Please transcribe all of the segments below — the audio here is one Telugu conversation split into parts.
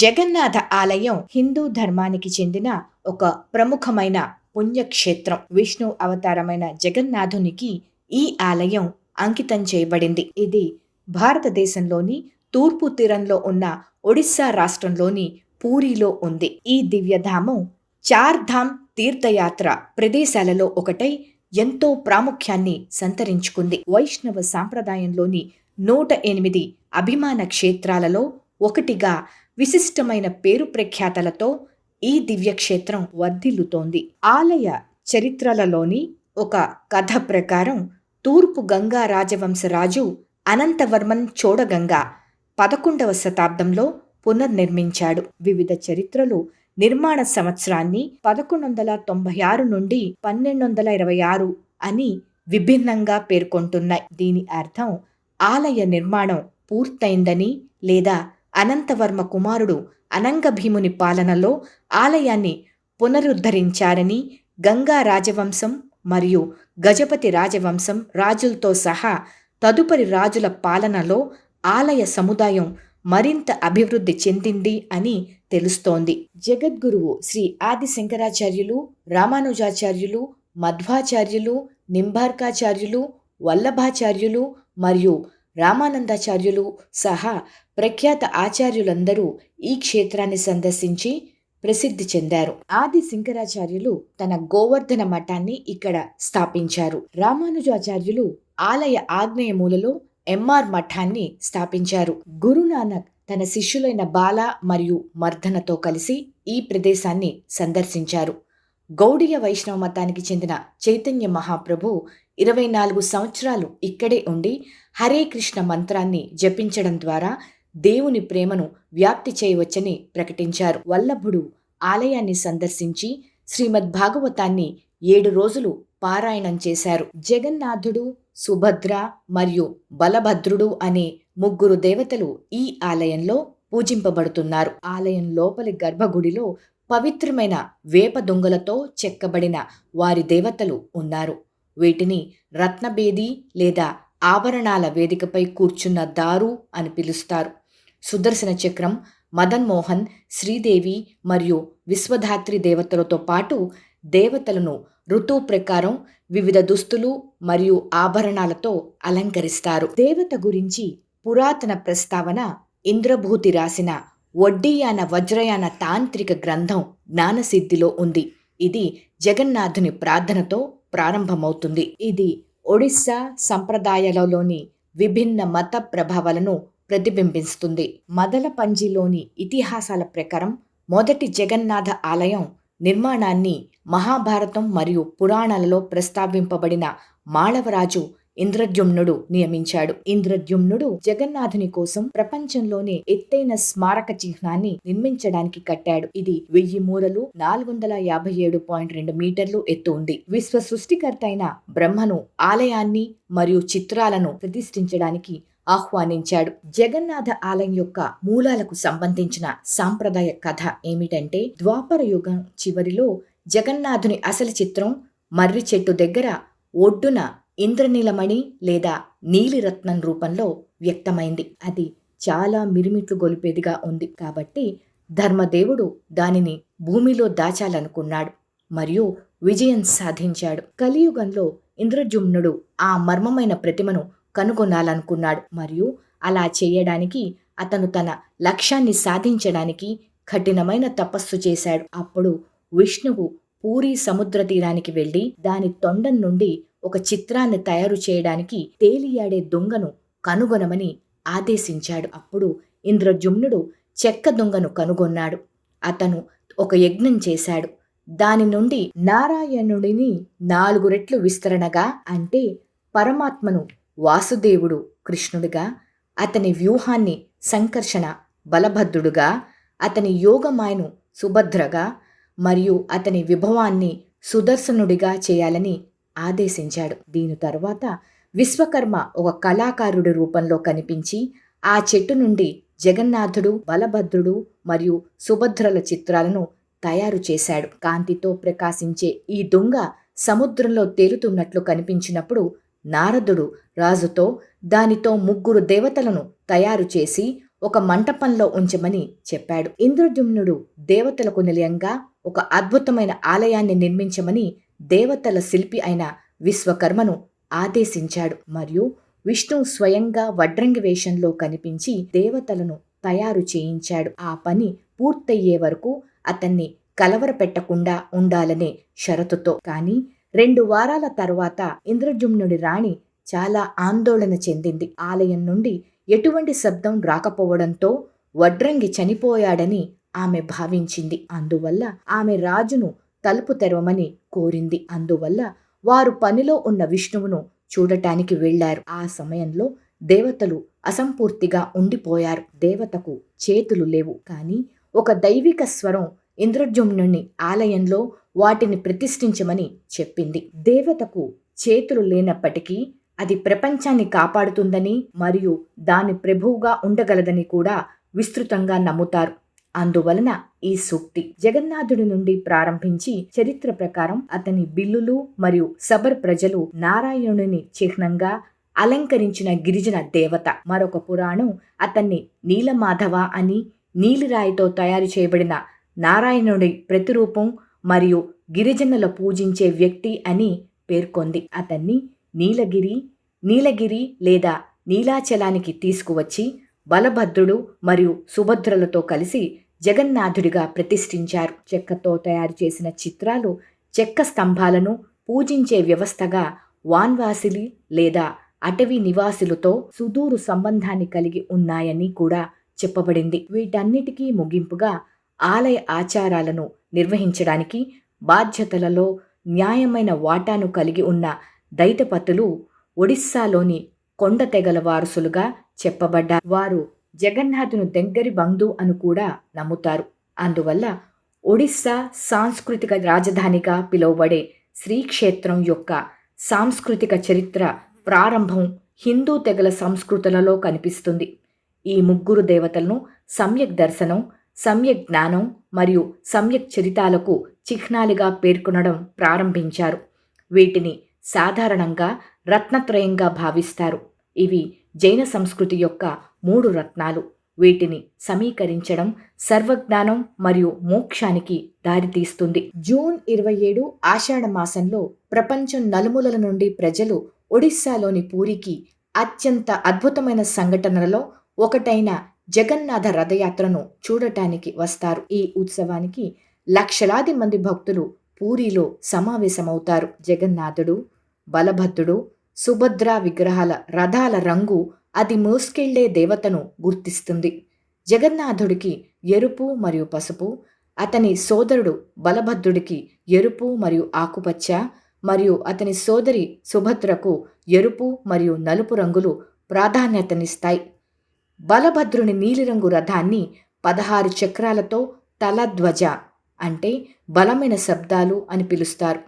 జగన్నాథ ఆలయం హిందూ ధర్మానికి చెందిన ఒక ప్రముఖమైన పుణ్యక్షేత్రం. విష్ణు అవతారమైన జగన్నాథునికి ఈ ఆలయం అంకితం చేయబడింది. ఇది భారతదేశంలోని తూర్పు తీరంలో ఉన్న ఒడిస్సా రాష్ట్రంలోని పూరిలో ఉంది. ఈ దివ్యధామం చార్ధామ్ తీర్థయాత్ర ప్రదేశాలలో ఒకటై ఎంతో ప్రాముఖ్యాన్ని సంతరించుకుంది. వైష్ణవ సాంప్రదాయంలోని నూట ఎనిమిది అభిమాన క్షేత్రాలలో ఒకటిగా విశిష్టమైన పేరు ప్రఖ్యాతలతో ఈ దివ్యక్షేత్రం వర్ధిల్లుతోంది. ఆలయ చరిత్రలలోని ఒక కథ ప్రకారం తూర్పు గంగా రాజవంశరాజు అనంతవర్మన్ చోడగంగా పదకొండవ శతాబ్దంలో పునర్నిర్మించాడు. వివిధ చరిత్రలు నిర్మాణ సంవత్సరాన్ని పదకొండు వందల తొంభై ఆరు నుండి పన్నెండు వందల ఇరవై ఆరు అని విభిన్నంగా పేర్కొంటున్నాయి. దీని అర్థం ఆలయ నిర్మాణం పూర్తయిందని లేదా అనంతవర్మ కుమారుడు అనంగభీముని పాలనలో ఆలయాన్ని పునరుద్ధరించారని గంగా రాజవంశం మరియు గజపతి రాజవంశం రాజులతో సహా తదుపరి రాజుల పాలనలో ఆలయ సముదాయం మరింత అభివృద్ధి చెందింది అని తెలుస్తోంది. జగద్గురువు శ్రీ ఆది శంకరాచార్యులు రామానుజాచార్యులు మధ్వాచార్యులు నింబార్కాచార్యులు వల్లభాచార్యులు మరియు రామానందాచార్యులు సహా ప్రఖ్యాత ఆచార్యులందరూ ఈ క్షేత్రాన్ని సందర్శించి ప్రసిద్ధి చెందారు. ఆది శంకరాచార్యులు తన గోవర్ధన మఠాన్ని ఇక్కడ స్థాపించారు. రామానుజాచార్యులు ఆలయ ఆగ్నేయ మూలలో ఎంఆర్ మఠాన్ని స్థాపించారు. గురునానక్ తన శిష్యులైన బాల మరియు మర్దనతో కలిసి ఈ ప్రదేశాన్ని సందర్శించారు. గౌడీయ వైష్ణవ మతానికి చెందిన చైతన్య మహాప్రభు ఇరవై నాలుగు సంవత్సరాలు ఇక్కడే ఉండి హరే కృష్ణ మంత్రాన్ని జపించడం ద్వారా దేవుని ప్రేమను వ్యాప్తి చేయవచ్చని ప్రకటించారు. వల్లభుడు ఆలయాన్ని సందర్శించి శ్రీమద్ భాగవతాన్ని ఏడు రోజులు పారాయణం చేశారు. జగన్నాథుడు సుభద్ర మరియు బలభద్రుడు అనే ముగ్గురు దేవతలు ఈ ఆలయంలో పూజింపబడుతున్నారు. ఆలయం లోపలి గర్భగుడిలో పవిత్రమైన వేప దొంగలతో చెక్కబడిన వారి దేవతలు ఉన్నారు. వీటిని రత్నబేది లేదా ఆభరణాల వేదికపై కూర్చున్న దారు అని పిలుస్తారు. సుదర్శన చక్రం మదన్ మోహన్ శ్రీదేవి మరియు విశ్వధాత్రి దేవతలతో పాటు దేవతలను ఋతువు ప్రకారం వివిధ దుస్తులు మరియు ఆభరణాలతో అలంకరిస్తారు. దేవత గురించి పురాతన ప్రస్తావన ఇంద్రభూతి రాసిన వడ్డీయాన వజ్రయాన తాంత్రిక గ్రంథం జ్ఞానసిద్ధిలో ఉంది. ఇది జగన్నాథుని ప్రార్థనతో ప్రారంభమవుతుంది. ఇది ఒడిస్సా సంప్రదాయాలలోని విభిన్న మత ప్రభావాలను ప్రతిబింబిస్తుంది. మదలపంజిలోని ఇతిహాసాల ప్రకారం మొదటి జగన్నాథ ఆలయం నిర్మాణాన్ని మహాభారతం మరియు పురాణాలలో ప్రస్తావింపబడిన మాళవరాజు ఇంద్రద్యుమ్నుడు నియమించాడు. ఇంద్రద్యుమ్నుడు జగన్నాథుని కోసం ప్రపంచంలోనే ఎత్తైన స్మారక చిహ్నాన్ని నిర్మించడానికి కట్టాడు. ఇది వెయ్యి మూరలు నాలుగు వందల యాభై ఏడు పాయింట్ రెండు మీటర్లు ఎత్తు ఉంది. విశ్వ సృష్టికర్త అయిన బ్రహ్మను ఆలయాన్ని మరియు చిత్రాలను ప్రతిష్ఠించడానికి ఆహ్వానించాడు. జగన్నాథ ఆలయం యొక్క మూలాలకు సంబంధించిన సాంప్రదాయ కథ ఏమిటంటే ద్వాపర యుగం చివరిలో జగన్నాథుని అసలు చిత్రం మర్రి చెట్టు దగ్గర ఒడ్డున ఇంద్రనీలమణి లేదా నీలిరత్నం రూపంలో వ్యక్తమైంది. అది చాలా మిరిమిట్లు గొలిపేదిగా ఉంది కాబట్టి ధర్మదేవుడు దానిని భూమిలో దాచాలనుకున్నాడు మరియు విజయం సాధించాడు. కలియుగంలో ఇంద్రజుమ్నుడు ఆ మర్మమైన ప్రతిమను కనుగొనాలనుకున్నాడు. మరియు అలా చేయడానికి అతను తన లక్ష్యాన్ని సాధించడానికి కఠినమైన తపస్సు చేశాడు. అప్పుడు విష్ణువు పూరి సముద్ర తీరానికి వెళ్ళి దాని తొండం నుండి ఒక చిత్రాన్ని తయారు చేయడానికి తేలియాడే దొంగను కనుగొనమని ఆదేశించాడు. అప్పుడు ఇంద్రజుమ్నుడు చెక్క దొంగను కనుగొన్నాడు. అతను ఒక యజ్ఞం చేశాడు. దాని నుండి నారాయణుడిని నాలుగు రెట్లు విస్తరణగా అంటే పరమాత్మను వాసుదేవుడు కృష్ణుడిగా అతని వ్యూహాన్ని సంకర్షణ బలభద్రుడుగా అతని యోగమాయను సుభద్రగా మరియు అతని విభవాన్ని సుదర్శనుడిగా చేయాలని ఆదేశించాడు. దీని తర్వాత విశ్వకర్మ ఒక కళాకారుడి రూపంలో కనిపించి ఆ చెట్టు నుండి జగన్నాథుడు బలభద్రుడు మరియు సుభద్రల చిత్రాలను తయారు చేశాడు. కాంతితో ప్రకాశించే ఈ దొంగ సముద్రంలో తేలుతున్నట్లు కనిపించినప్పుడు నారదుడు రాజుతో దానితో ముగ్గురు దేవతలను తయారు చేసి ఒక మంటపంలో ఉంచమని చెప్పాడు. ఇంద్రజుమ్నుడు దేవతలకు నిలయంగా ఒక అద్భుతమైన ఆలయాన్ని నిర్మించమని దేవతల శిల్పి అయిన విశ్వకర్మను ఆదేశించాడు. మరియు విష్ణు స్వయంగా వడ్రంగి వేషంలో కనిపించి దేవతలను తయారు చేయించాడు. ఆ పని పూర్తయ్యే వరకు అతన్ని కలవరపెట్టకుండా ఉండాలనే షరతుతో. కానీ రెండు వారాల తర్వాత ఇంద్రజుమ్నుడి రాణి చాలా ఆందోళన చెందింది. ఆలయం నుండి ఎటువంటి శబ్దం రాకపోవడంతో వడ్రంగి చనిపోయాడని ఆమె భావించింది. అందువల్ల ఆమె రాజును తలుపు తెరవమని కోరింది. అందువల్ల వారు పనిలో ఉన్న విష్ణువును చూడటానికి వెళ్ళారు ఆ సమయంలో దేవతలు అసంపూర్తిగా ఉండిపోయారు. దేవతకు చేతులు లేవు. కానీ ఒక దైవిక స్వరం ఇంద్రజుమ్నుని ఆలయంలో వాటిని ప్రతిష్ఠించమని చెప్పింది. దేవతకు చేతులు లేనప్పటికీ అది ప్రపంచాన్ని కాపాడుతుందని మరియు దాని ప్రభువుగా ఉండగలదని కూడా విస్తృతంగా నమ్ముతారు. అందువలన ఈ సూక్తి. జగన్నాథుడి నుండి ప్రారంభించి చరిత్ర ప్రకారం అతని బిల్లులు మరియు సబర్ ప్రజలు నారాయణుని చిహ్నంగా అలంకరించిన గిరిజన దేవత. మరొక పురాణం అతన్ని నీలమాధవ అని నీలిరాయితో తయారు చేయబడిన నారాయణుడి ప్రతిరూపం మరియు గిరిజనుల పూజించే వ్యక్తి అని పేర్కొంది. అతన్ని నీలగిరి నీలగిరి లేదా నీలాచలానికి తీసుకువచ్చి బలభద్రుడు మరియు సుభద్రలతో కలిసి జగన్నాథుడిగా ప్రతిష్ఠించారు. చెక్కతో తయారు చేసిన చిత్రాలు చెక్క స్తంభాలను పూజించే వ్యవస్థగా వాన్వాసిలి లేదా అటవీ నివాసులతో సుదూరు సంబంధాన్ని కలిగి ఉన్నాయని కూడా చెప్పబడింది. వీటన్నిటికీ ముగింపుగా ఆలయ ఆచారాలను నిర్వహించడానికి బాధ్యతలలో న్యాయమైన వాటాను కలిగి ఉన్న దైతపతులు ఒడిస్సాలోని కొండ తెగల వారసులుగా చెప్పబడ్డారు. వారు జగన్నాథును దగ్గరి బంధు అని కూడా నమ్ముతారు. అందువల్ల ఒడిస్సా సాంస్కృతిక రాజధానిగా పిలువబడే శ్రీక్షేత్రం యొక్క సాంస్కృతిక చరిత్ర ప్రారంభం హిందూ తెగల సంస్కృతులలో కనిపిస్తుంది. ఈ ముగ్గురు దేవతలను సమ్యక్ దర్శనం సమ్యక్ జ్ఞానం మరియు సమ్యక్ చరితాలకు చిహ్నాలుగా పేర్కొనడం ప్రారంభించారు. వీటిని సాధారణంగా రత్నత్రయంగా భావిస్తారు. ఇవి జైన సంస్కృతి యొక్క మూడు రత్నాలు. వీటిని సమీకరించడం సర్వజ్ఞానం మరియు మోక్షానికి దారితీస్తుంది. జూన్ ఇరవై ఏడు ఆషాఢ మాసంలో ప్రపంచం నలుమూలల నుండి ప్రజలు ఒడిస్సాలోని పూరికి అత్యంత అద్భుతమైన సంఘటనలలో ఒకటైన జగన్నాథ రథయాత్రను చూడటానికి వస్తారు. ఈ ఉత్సవానికి లక్షలాది మంది భక్తులు పూరిలో సమావేశమవుతారు. జగన్నాథుడు బలభద్రుడు సుభద్ర విగ్రహాల రథాల రంగు అది మోసుకెళ్ళే దేవతను గుర్తిస్తుంది. జగన్నాథుడికి ఎరుపు మరియు పసుపు అతని సోదరుడు బలభద్రుడికి ఎరుపు మరియు ఆకుపచ్చ మరియు అతని సోదరి సుభద్రకు ఎరుపు మరియు నలుపు రంగులు ప్రాధాన్యతనిస్తాయి. బలభద్రుని నీలిరంగు రథాన్ని పదహారు చక్రాలతో తలధ్వజ అంటే బలమైన శబ్దాలు అని పిలుస్తారు.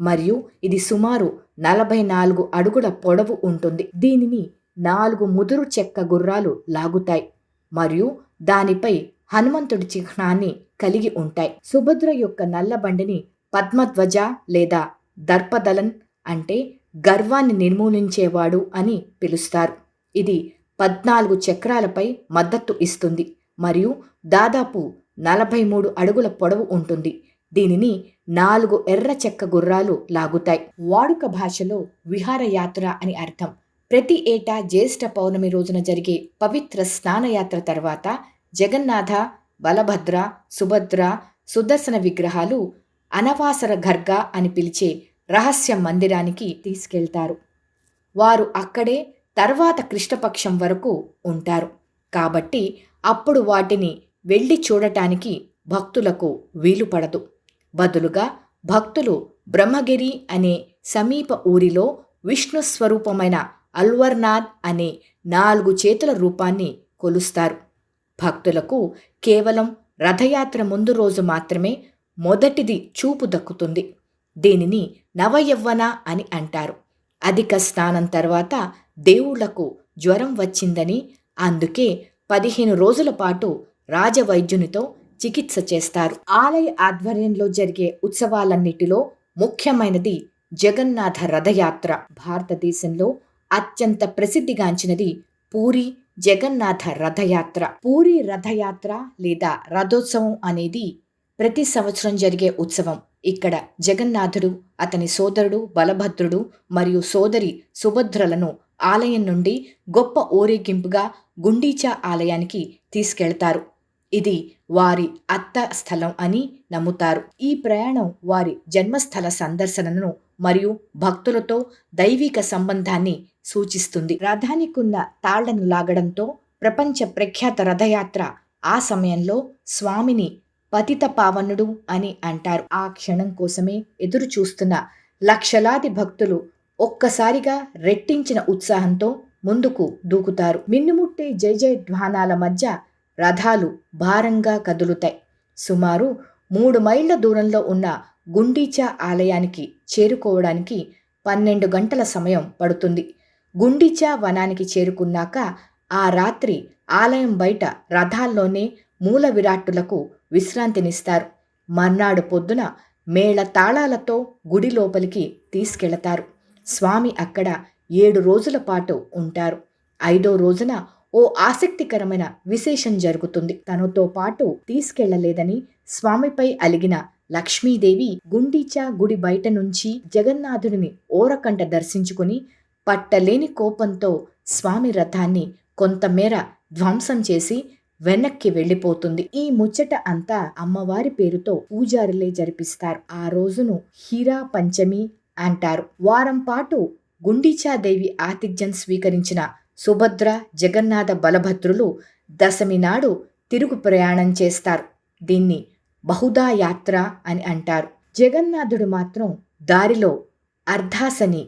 మరియు ఇది సుమారు నలభై నాలుగు అడుగుల పొడవు ఉంటుంది. దీనిని నాలుగు ముదురు చెక్క గుర్రాలు లాగుతాయి. మరియు దానిపై హనుమంతుడి చిహ్నాన్ని కలిగి ఉంటాయి. సుభద్ర యొక్క నల్ల బండిని పద్మధ్వజ లేదా దర్పదలన్ అంటే గర్వాన్ని నిర్మూలించేవాడు అని పిలుస్తారు. ఇది పద్నాలుగు చక్రాలపై మద్దతు ఇస్తుంది మరియు దాదాపు నలభై మూడు అడుగుల పొడవు ఉంటుంది. దీనిని నాలుగు ఎర్ర చెక్క గుర్రాలు లాగుతాయి. వాడుక భాషలో విహారయాత్ర అని అర్థం. ప్రతి ఏటా జ్యేష్ఠ పౌర్ణమి రోజున జరిగే పవిత్ర స్నానయాత్ర తర్వాత జగన్నాథ బలభద్ర సుభద్ర సుదర్శన విగ్రహాలు అనవాసర గర్గ అని పిలిచే రహస్య మందిరానికి తీసుకెళ్తారు. వారు అక్కడే తర్వాత కృష్ణపక్షం వరకు ఉంటారు. కాబట్టి అప్పుడు వాటిని వెళ్ళి చూడటానికి భక్తులకు వీలు పడదు. బదులుగా భక్తులు బ్రహ్మగిరి అనే సమీప ఊరిలో విష్ణు స్వరూపమైన అల్వర్నాథ్ అనే నాలుగు చేతుల రూపాన్ని కొలుస్తారు. భక్తులకు కేవలం రథయాత్ర ముందు రోజు మాత్రమే మొదటిది చూపు దక్కుతుంది. దీనిని నవయవ్వన అని అంటారు. అధిక స్నానం తర్వాత దేవుళ్ళకు జ్వరం వచ్చిందని అందుకే పదిహేను రోజుల పాటు రాజవైద్యునితో చికిత్స చేస్తారు. ఆలయ ఆధ్వర్యంలో జరిగే ఉత్సవాలన్నిటిలో ముఖ్యమైనది జగన్నాథ రథయాత్ర. భారతదేశంలో అత్యంత ప్రసిద్ధిగాంచినది పూరి జగన్నాథ రథయాత్ర. పూరి రథయాత్ర లేదా రథోత్సవం అనేది ప్రతి సంవత్సరం జరిగే ఉత్సవం. ఇక్కడ జగన్నాథుడు అతని సోదరుడు బలభద్రుడు మరియు సోదరి సుభద్రలను ఆలయం నుండి గొప్ప ఊరేగింపుగా గుండీచా ఆలయానికి తీసుకెళ్తారు. ఇది వారి అత్త స్థలం అని నమ్ముతారు. ఈ ప్రయాణం వారి జన్మస్థల సందర్శనను మరియు భక్తులతో దైవిక సంబంధాన్ని సూచిస్తుంది. రథానికున్న తాళ్ళను లాగడంతో ప్రపంచ ప్రఖ్యాత రథయాత్ర ఆ సమయంలో స్వామిని పతిత పావనుడు అని అంటారు. ఆ క్షణం కోసమే ఎదురు చూస్తున్న లక్షలాది భక్తులు ఒక్కసారిగా రెట్టించిన ఉత్సాహంతో ముందుకు దూకుతారు. మిన్నుముట్టే జయ జయ ధ్వానాల మధ్య రథాలు భారంగా కదులుతాయి. సుమారు మూడు మైళ్ళ దూరంలో ఉన్న గుండీచా ఆలయానికి చేరుకోవడానికి పన్నెండు గంటల సమయం పడుతుంది. గుండీచా వనానికి చేరుకున్నాక ఆ రాత్రి ఆలయం బయట రథాల్లోనే మూల విరాట్టులకు విశ్రాంతినిస్తారు. మర్నాడు పొద్దున మేళ తాళాలతో గుడి లోపలికి తీసుకెళతారు. స్వామి అక్కడ ఏడు రోజుల పాటు ఉంటారు. ఐదో రోజున ఓ ఆసక్తికరమైన విశేషం జరుగుతుంది. తనతో పాటు తీసుకెళ్ళలేదని స్వామిపై అలిగిన లక్ష్మీదేవి గుండీచా గుడి బయట నుంచి జగన్నాథుడిని ఓరకంట దర్శించుకుని పట్టలేని కోపంతో స్వామి రథాన్ని కొంతమేర ధ్వంసం చేసి వెనక్కి వెళ్ళిపోతుంది. ఈ ముచ్చట అంతా అమ్మవారి పేరుతో పూజారులే జరిపిస్తారు. ఆ రోజును హీరా పంచమి అంటారు. వారం పాటు గుండీచాదేవి ఆతిథ్యం స్వీకరించిన సుభద్ర జగన్నాథ బలభద్రులు దశమి నాడు తిరుగు ప్రయాణం చేస్తారు. దీన్ని బహుదా యాత్ర అని అంటారు. జగన్నాథుడు మాత్రం దారిలో అర్ధాసని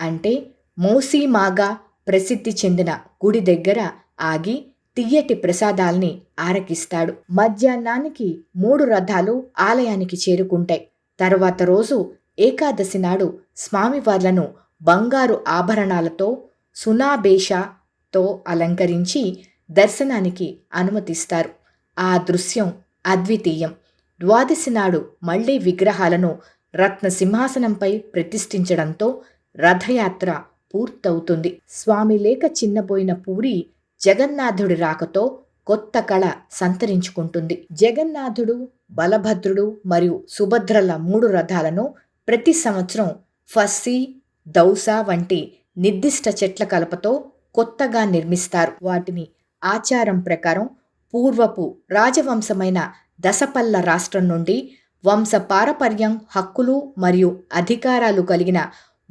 అంటే మోసీమాగా ప్రసిద్ధి చెందిన గుడి దగ్గర ఆగి తియ్యటి ప్రసాదాల్ని ఆరకిస్తాడు. మధ్యాహ్నానికి మూడు రథాలు ఆలయానికి చేరుకుంటాయి. తర్వాత రోజు ఏకాదశి నాడు స్వామివార్లను బంగారు ఆభరణాలతో సునాభేషతో అలంకరించి దర్శనానికి అనుమతిస్తారు. ఆ దృశ్యం అద్వితీయం. ద్వాదశి నాడు మళ్ళీ విగ్రహాలను రత్న సింహాసనంపై ప్రతిష్ఠించడంతో రథయాత్ర పూర్తవుతుంది. స్వామి లేక చిన్నబోయిన పూరి జగన్నాథుడి రాకతో కొత్త కళ సంతరించుకుంటుంది. జగన్నాథుడు బలభద్రుడు మరియు సుభద్రల మూడు రథాలను ప్రతి సంవత్సరం ఫస్సీ దౌసా వంటి నిర్దిష్ట చెట్ల కలపతో కొత్తగా నిర్మిస్తారు. వాటిని ఆచారం ప్రకారం పూర్వపు రాజవంశమైన దశపల్ల రాష్ట్రం నుండి వంశ పారపర్యం హక్కులు మరియు అధికారాలు కలిగిన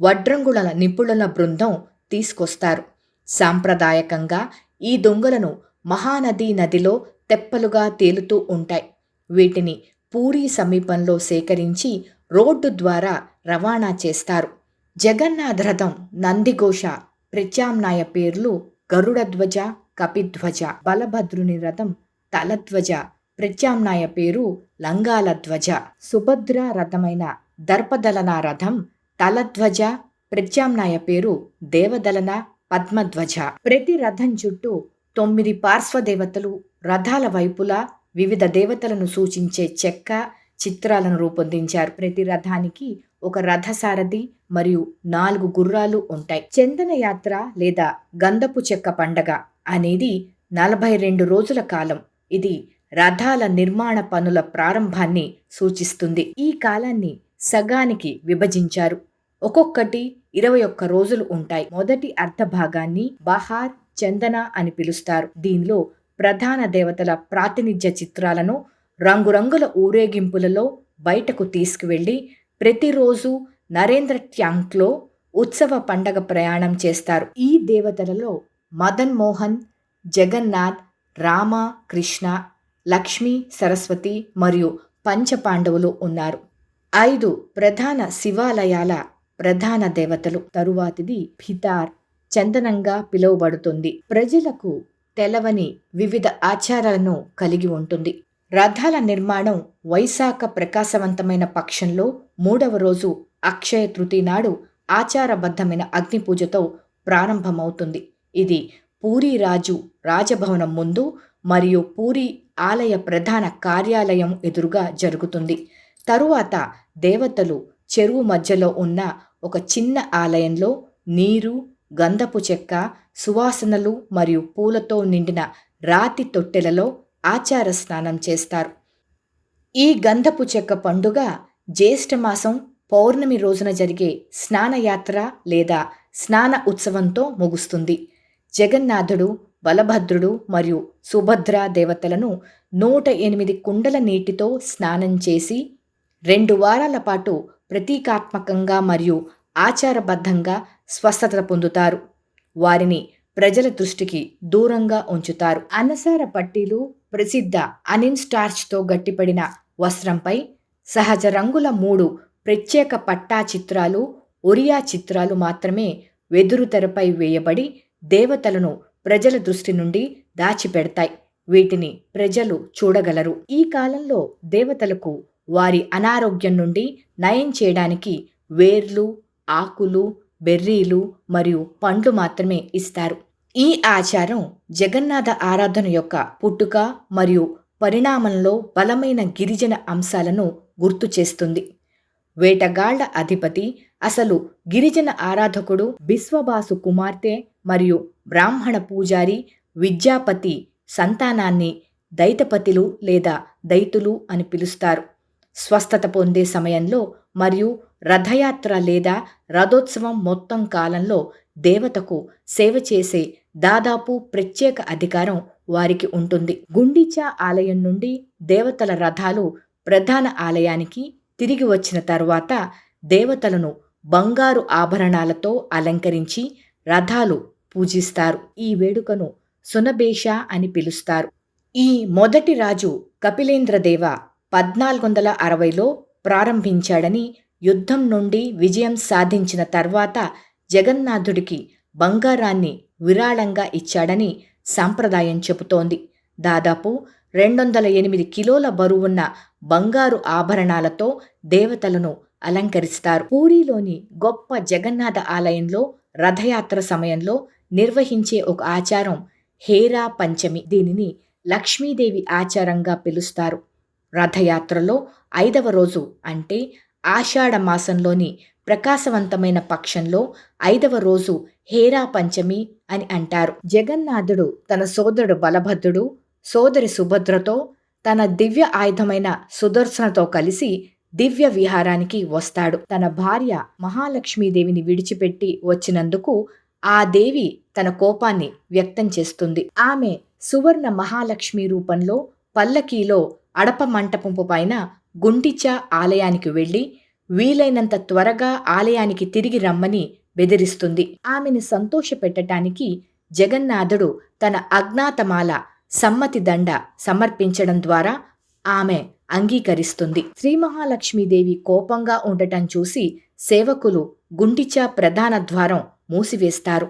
వడ్రంగుల నిపుణుల బృందం తీసుకొస్తారు. సాంప్రదాయకంగా ఈ దొంగలను మహానదీ నదిలో తెప్పలుగా తేలుతూ ఉంటాయి. వీటిని పూరి సమీపంలో సేకరించి రోడ్డు ద్వారా రవాణా చేస్తారు. జగన్నాథ రథం నందిఘోష ప్రత్యామ్నాయ పేర్లు గరుడధ్వజ కపిధ్వజ బలభద్రుని రథం తలధ్వజ ప్రత్యామ్నాయ పేరు లంగాల ధ్వజ సుభద్ర రథమైన దర్పదలన రథం తలధ్వజ ప్రత్యామ్నాయ పేరు దేవదలన పద్మధ్వజ. ప్రతి రథం చుట్టూ తొమ్మిది పార్శ్వదేవతలు రథాల వైపులా వివిధ దేవతలను సూచించే చెక్క చిత్రాలను రూపొందించారు. ప్రతి రథానికి ఒక రథసారథి మరియు నాలుగు గుర్రాలు ఉంటాయి. చందన యాత్ర లేదా గంధపు చెక్క పండగ అనేది నలభై రెండు రోజుల కాలం. ఇది రథాల నిర్మాణ పనుల ప్రారంభాన్ని సూచిస్తుంది. ఈ కాలాన్ని సగానికి విభజించారు. ఒక్కొక్కటి ఇరవై ఒక్క రోజులు ఉంటాయి. మొదటి అర్ధ భాగాన్ని బహార్ చందన అని పిలుస్తారు. దీనిలో ప్రధాన దేవతల ప్రాతినిధ్య చిత్రాలను రంగురంగుల ఊరేగింపులలో బయటకు తీసుకువెళ్ళి ప్రతిరోజు నరేంద్ర ట్యాంక్లో ఉత్సవ పండగ ప్రయాణం చేస్తారు. ఈ దేవతలలో మదన్ మోహన్ జగన్నాథ్ రామ కృష్ణ లక్ష్మి సరస్వతి మరియు పంచపాండవులు ఉన్నారు. ఐదు ప్రధాన శివాలయాల ప్రధాన దేవతలు. తరువాతిది భితార్ చందనంగా పిలువబడుతుంది. ప్రజలకు తెలవని వివిధ ఆచారాలను కలిగి ఉంటుంది. రథాల నిర్మాణం వైశాఖ ప్రకాశవంతమైన పక్షంలో మూడవ రోజు అక్షయ తృతీయ నాడు ఆచారబద్ధమైన అగ్నిపూజతో ప్రారంభమవుతుంది. ఇది పూరి రాజు రాజభవనం ముందు మరియు పూరి ఆలయ ప్రధాన కార్యాలయం ఎదురుగా జరుగుతుంది. తరువాత దేవతలు చెరువు మధ్యలో ఉన్న ఒక చిన్న ఆలయంలో నీరు గంధపు చెక్క సువాసనలు మరియు పూలతో నిండిన రాతి తొట్టెలలో ఆచార స్నానం చేస్తారు. ఈ గంధపు చెక్క పండుగ జ్యేష్ఠమాసం పౌర్ణమి రోజున జరిగే స్నానయాత్ర లేదా స్నాన ఉత్సవంతో ముగుస్తుంది. జగన్నాథుడు బలభద్రుడు మరియు సుభద్ర దేవతలను నూట ఎనిమిది కుండల నీటితో స్నానం చేసి రెండు వారాల పాటు ప్రతీకాత్మకంగా మరియు ఆచారబద్ధంగా స్వస్థత పొందుతారు. వారిని ప్రజల దృష్టికి దూరంగా ఉంచుతారు. అనసార పట్టీలు ప్రసిద్ధ అనిన్ స్టార్చ్తో గట్టిపడిన వస్త్రంపై సహజ రంగుల మూడు ప్రత్యేక పట్టా చిత్రాలు ఒరియా చిత్రాలు మాత్రమే వెదురు తెరపై వేయబడి దేవతలను ప్రజల దృష్టి నుండి దాచిపెడతాయి. వీటిని ప్రజలు చూడగలరు. ఈ కాలంలో దేవతలకు వారి అనారోగ్యం నుండి నయం చేయడానికి వేర్లు ఆకులు బెర్రీలు మరియు పండ్లు మాత్రమే ఇస్తారు. ఈ ఆచారం జగన్నాథ ఆరాధన యొక్క పుట్టుక మరియు పరిణామంలో బలమైన గిరిజన అంశాలను గుర్తు చేస్తుంది. వేటగాళ్ళ అధిపతి అసలు గిరిజన ఆరాధకుడు బిశ్వబాసు కుమార్తె మరియు బ్రాహ్మణ పూజారి విద్యాపతి సంతానాన్ని దైతపతిలు లేదా దైతులు అని పిలుస్తారు. స్వస్థత పొందే సమయంలో మరియు రథయాత్ర లేదా రథోత్సవం మొత్తం కాలంలో దేవతకు సేవ చేసే దాదాపు ప్రత్యేక అధికారం వారికి ఉంటుంది. గుండిచా ఆలయం నుండి దేవతల రథాలు ప్రధాన ఆలయానికి తిరిగి వచ్చిన తర్వాత దేవతలను బంగారు ఆభరణాలతో అలంకరించి రథాలు పూజిస్తారు. ఈ వేడుకను సునబేష అని పిలుస్తారు. ఈ మొదటి రాజు కపిలేంద్రదేవ పద్నాలుగు వందల అరవైలో ప్రారంభించాడని యుద్ధం నుండి విజయం సాధించిన తర్వాత జగన్నాథుడికి బంగారాన్ని విరాళంగా ఇచ్చాడని సాంప్రదాయం చెబుతోంది. దాదాపు రెండు వందల ఎనిమిది కిలోల బరువున్న బంగారు ఆభరణాలతో దేవతలను అలంకరిస్తారు. పూరిలోని గొప్ప జగన్నాథ ఆలయంలో రథయాత్ర సమయంలో నిర్వహించే ఒక ఆచారం హేరా పంచమి. దీనిని లక్ష్మీదేవి ఆచారంగా పిలుస్తారు. రథయాత్రలో ఐదవ రోజు అంటే ఆషాఢ మాసంలోని ప్రకాశవంతమైన పక్షంలో ఐదవ రోజు హేరా పంచమి అని అంటారు. జగన్నాథుడు తన సోదరుడు బలభద్రుడు సోదరి సుభద్రతో తన దివ్య ఆయుధమైన సుదర్శనతో కలిసి దివ్య విహారానికి వస్తాడు. తన భార్య మహాలక్ష్మీదేవిని విడిచిపెట్టి వచ్చినందుకు ఆ దేవి తన కోపాన్ని వ్యక్తం చేస్తుంది. ఆమె సువర్ణ మహాలక్ష్మి రూపంలో పల్లకీలో అడప మంటపంపు పైన గుంటిచా ఆలయానికి వెళ్ళి వీలైనంత త్వరగా ఆలయానికి తిరిగి రమ్మని బెదిరిస్తుంది. ఆమెను సంతోషపెట్టడానికి జగన్నాథుడు తన అజ్ఞాతమాల సమ్మతి దండ సమర్పించడం ద్వారా ఆమె అంగీకరిస్తుంది. శ్రీ మహాలక్ష్మీదేవి కోపంగా ఉండటం చూసి సేవకులు గుండిచా ప్రధాన ద్వారం మూసివేస్తారు.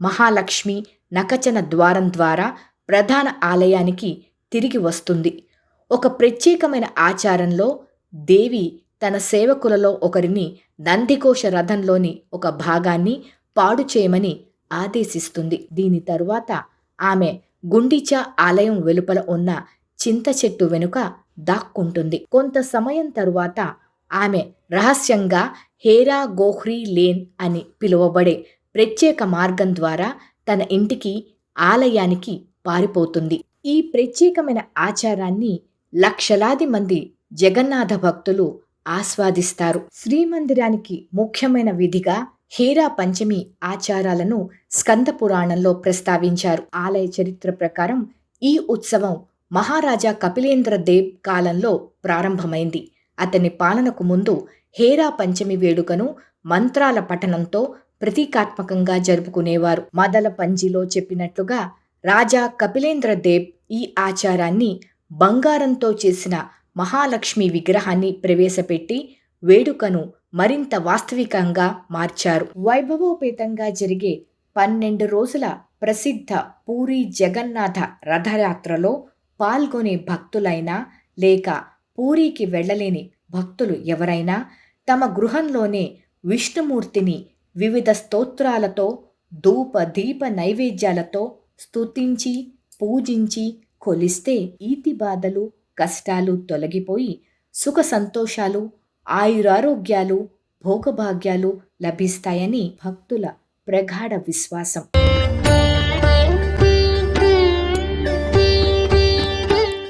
మహాలక్ష్మి నకచన ద్వారం ద్వారా ప్రధాన ఆలయానికి తిరిగి వస్తుంది. ఒక ప్రత్యేకమైన ఆచారంలో దేవి తన సేవకులలో ఒకరిని నందికోశ రథంలోని ఒక భాగాన్ని పాడు చేయమని ఆదేశిస్తుంది. దీని తరువాత ఆమె గుండిచా ఆలయం వెలుపల ఉన్న చింత చెట్టు వెనుక దాక్కుంటుంది. కొంత సమయం తరువాత ఆమె రహస్యంగా హేరా గోహ్రీ లేన్ అని పిలువబడే ప్రత్యేక మార్గం ద్వారా తన ఇంటికి ఆలయానికి పారిపోతుంది. ఈ ప్రత్యేకమైన ఆచారాన్ని లక్షలాది మంది జగన్నాథ భక్తులు ఆస్వాదిస్తారు. శ్రీమందిరానికి ముఖ్యమైన విధిగా హేరా పంచమి ఆచారాలను స్కంద పురాణంలో ప్రస్తావించారు. ఆలయ చరిత్ర ప్రకారం ఈ ఉత్సవం మహారాజా కపిలేంద్ర దేవ్ కాలంలో ప్రారంభమైంది. అతని పాలనకు ముందు హేరా పంచమి వేడుకను మంత్రాల పఠనంతో ప్రతీకాత్మకంగా జరుపుకునేవారు. మదల పంజిలో చెప్పినట్లుగా రాజా కపిలేంద్ర దేవ్ ఈ ఆచారాన్ని బంగారంతో చేసిన మహాలక్ష్మి విగ్రహాన్ని ప్రవేశపెట్టి వేడుకను మరింత వాస్తవికంగా మార్చారు. వైభవోపేతంగా జరిగే పన్నెండు రోజుల ప్రసిద్ధ పూరి జగన్నాథ రథయాత్రలో పాల్గొనే భక్తులైనా లేక పూరికి వెళ్ళలేని భక్తులు ఎవరైనా తమ గృహంలోనే విష్ణుమూర్తిని వివిధ స్తోత్రాలతో ధూప దీప నైవేద్యాలతో స్తుతించి పూజించి కొలిస్తే ఈతి బాధలు కష్టాలు తొలగిపోయి సుఖ సంతోషాలు ఆయురారోగ్యాలు భోగభాగ్యాలు లభిస్తాయని భక్తుల ప్రగాఢ విశ్వాసం.